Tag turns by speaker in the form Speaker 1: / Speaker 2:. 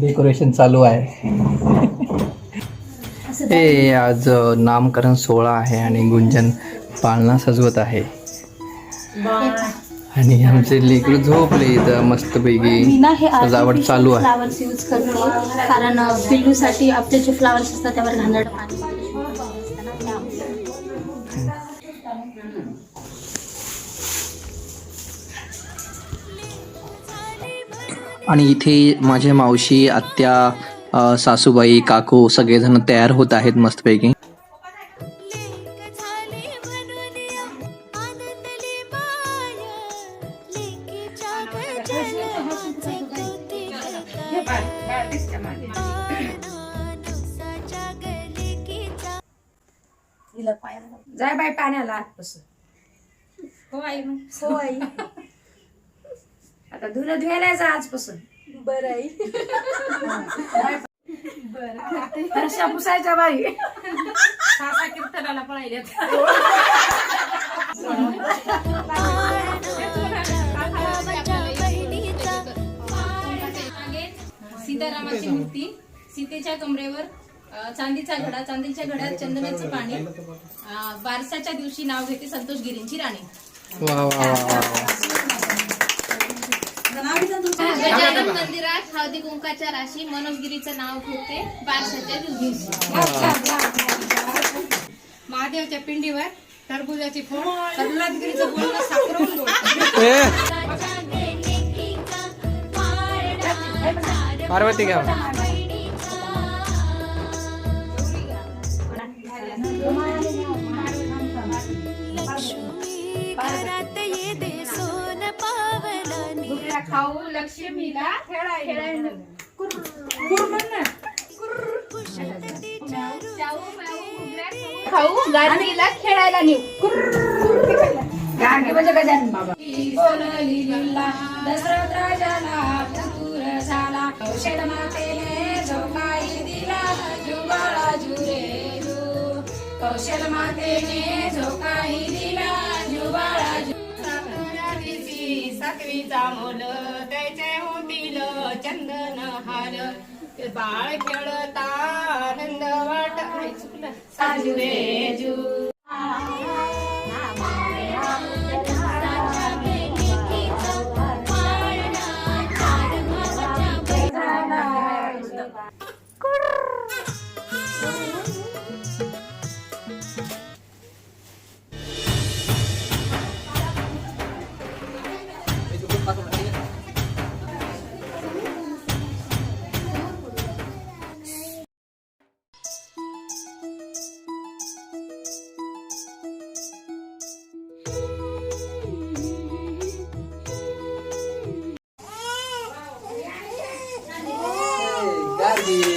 Speaker 1: Decoration चालू आहे. हे आज नामकरण सोहळा आहे आणि गुंजन पाळणा सजवत आहे. आणि आमचे लेकरू झोपले इथं मस्तपैकी. सजावट चालू आहे.
Speaker 2: फ्लावर्स यूज करते. कारण पिल्लूसाठी आपले जे फ्लावर्स असतात त्यावर घाणेरडं पाणी
Speaker 1: आणि इथे माझे मावशी आत्या सासूबाई काकू सगळेजण तयार होत आहेत मस्तपैकी.
Speaker 3: जाय बाय पाण्याला. आतपासून
Speaker 2: हो आई. हो आई.
Speaker 3: आता धुणं धुवायला जा आजपासून.
Speaker 2: बरं आई.
Speaker 3: फरशा पुसायच्या बाई.
Speaker 4: सीतारामाची मूर्ती सीतेच्या कमरेवर चांदीचा घडा चांदीच्या घड्यात चंदनाचं पाणी. अ, बारसाच्या दिवशी नाव घेते संतोष गिरींची राणी. गजानन मंदिरात हळदी कुंकाच्या राशी मनोजगिरीचं नाव घेते बारसाच्या दिवशी.
Speaker 5: महादेवच्या पिंडीवर टरबुजाची फोड तरलादगिरीचं बोलणं साखरवून
Speaker 1: पार्वती घ्या.
Speaker 5: खाऊ लक्ष्मीला खेळायला.
Speaker 4: खाऊ गाडीला खेळायला नेऊ.
Speaker 3: गाडी म्हणजे गजानन बाबा. बोलली लिल्ला दशरथ राजाला पुतूर झाला कौशल मातेने जो काही दिला जुबाळा जुरे जू कौशल मातेने जो
Speaker 5: सातवीचा मोल त्याचे होतील चंदन हार. बाळ खेळता आनंद वाट. आई, चुकलं. साजुरे जू.
Speaker 1: You.